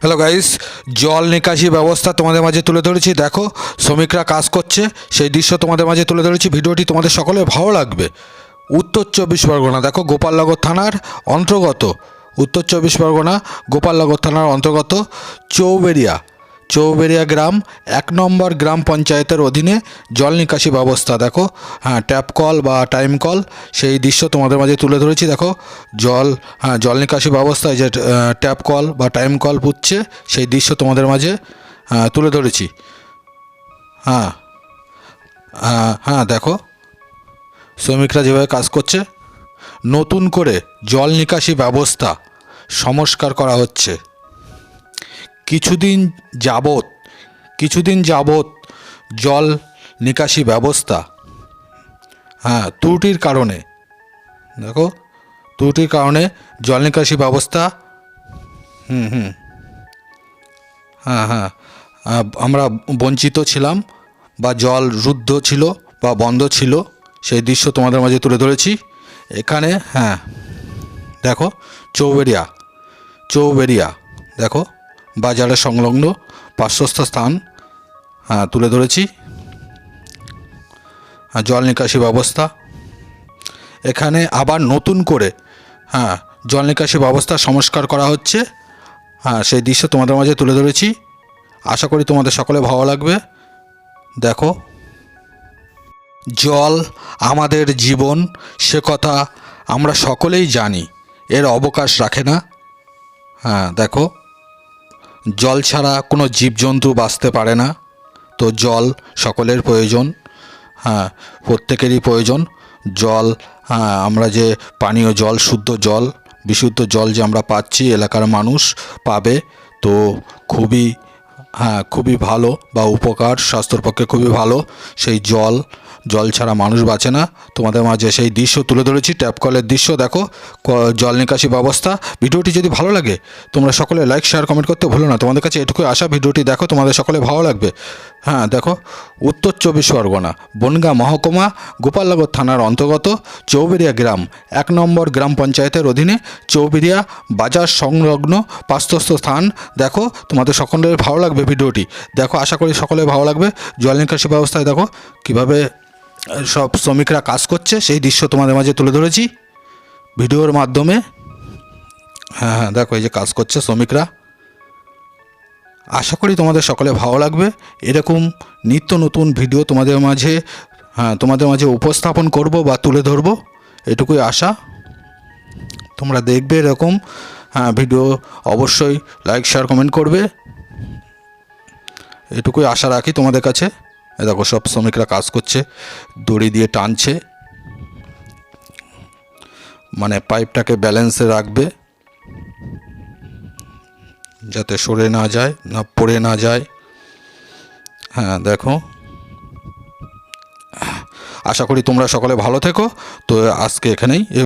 Hello guys জল নিকাশি ব্যবস্থা তোমাদের মাঝে তুলে ধরেছি। দেখো, শ্রমিকরা কাজ করছে। সেই দৃশ্য তোমাদের মাঝে তুলে ধরেছি। ভিডিওটি তোমাদের সকলে ভালো লাগবে। উত্তর চব্বিশ পরগনা। দেখো, গোপালনগর থানার অন্তর্গত। উত্তর চব্বিশ পরগনা, গোপালনগর থানার অন্তর্গত চৌবেরিয়া চৌবেরিয়া গ্রাম এক নম্বর গ্রাম পঞ্চায়েতের অধীনে জল নিকাশি ব্যবস্থা দেখো। হ্যাঁ ট্যাপ কল বা টাইম কল সেই দৃশ্য তোমাদের মাঝে তুলে ধরেছি দেখো। জল হ্যাঁ জল নিকাশি ব্যবস্থায় যে ট্যাপ কল বা টাইম কল পুচ্ছে সেই দৃশ্য তোমাদের মাঝে তুলে ধরেছি। হ্যাঁ আহ, হ্যাঁ দেখো। শ্রমিকরা যেভাবে কাজ করছে নতুন করে জল নিকাশি ব্যবস্থা সংস্কার করা হচ্ছে। কিছুদিন যাবত কিছুদিন যাবত জল নিকাশি ব্যবস্থা। হ্যাঁ ত্রুটির কারণে। দেখো, ত্রুটির কারণে জল নিকাশি ব্যবস্থা। হুম হুম। হ্যাঁ হ্যাঁ। আমরা বঞ্চিত ছিলাম বা জল রুদ্ধ ছিল বা বন্ধ ছিল, সেই দৃশ্য তোমাদের মাঝে তুলে ধরেছি। এখানে হ্যাঁ দেখো চৌবেরিয়া চৌবেরিয়া দেখো। বাজারের সংলগ্ন পার্শ্বস্থ স্থান হ্যাঁ তুলে ধরেছি। হ্যাঁ জল নিকাশি ব্যবস্থা। এখানে আবার নতুন করে হ্যাঁ জল নিকাশি ব্যবস্থা সংস্কার করা হচ্ছে। হ্যাঁ সেই দৃশ্য তোমাদের মাঝে তুলে ধরেছি। আশা করি তোমাদের সকলে ভালো লাগবে। দেখো, জল আমাদের জীবন, সে কথা আমরা সকলেই জানি, এর অবকাশ রাখে না। হ্যাঁ দেখো। জল ছাড়া কোনো জীবজন্তু বাঁচতে পারে না। তো জল সকলের প্রয়োজন। হ্যাঁ প্রত্যেকেরই প্রয়োজন। জল হ্যাঁ আমরা যে পানীয় জল, শুদ্ধ জল, বিশুদ্ধ জল যে আমরা পাচ্ছি, এলাকার মানুষ পাবে। তো খুবই হ্যাঁ খুবই ভালো বা উপকার, স্বাস্থ্যর পক্ষে খুবই ভালো। সেই জল জল ছাড়া মানুষ বাঁচে না। তোমাদের মাঝে সেই দৃশ্য তুলে ধরেছি, ট্যাপ কলের দৃশ্য, দেখো জল নিকাশি ব্যবস্থা। ভিডিওটি যদি ভালো লাগে, তোমরা সকলে লাইক শেয়ার কমেন্ট করতে ভুলো না। তোমাদের কাছে এটুকুই আসা ভিডিওটি দেখো, তোমাদের সকলে ভালো লাগবে। হ্যাঁ দেখো, উত্তর চব্বিশ পরগনা, বনগাঁ মহকুমা, গোপালনগর থানার অন্তর্গত চৌবেরিয়া গ্রাম, এক নম্বর গ্রাম পঞ্চায়েতের অধীনে চৌবেরিয়া বাজার সংলগ্ন পাঁচস্থ স্থান। দেখো, তোমাদের সকলের ভালো লাগবে ভিডিওটি। দেখো, আশা করি সকলে ভালো লাগবে। জল নিকাশি ব্যবস্থায় দেখো, কীভাবে সব শ্রমিকরা কাজ করছে, সেই দৃশ্য তোমাদের মাঝে তুলে ধরেছি। ভিডিওর মাধ্যমে। হ্যাঁ হ্যাঁ দেখো এই যে কাজ করছে শ্রমিকরা। আশা করি তোমাদের সকলে ভালো লাগবে। এরকম নিত্য নতুন ভিডিও তোমাদের মাঝে হ্যাঁ তোমাদের মাঝে উপস্থাপন করব বা তুলে ধরব। এটুকুই আশা। তোমরা দেখবে এরকম হ্যাঁ ভিডিও অবশ্যই লাইক, শেয়ার, কমেন্ট করবে। এটুকুই আশা রাখি তোমাদের কাছে। দেখো, সব শ্রমিকরা কাজ করছে, দড়ি দিয়ে টানছে। মানে পাইপটাকে ব্যালেন্সে রাখবে, যাতে সরে না যায়, না পড়ে না যায়। হ্যাঁ দেখো। আশা করি তোমরা সকলে ভালো থেকো। তো আজকে এখানেই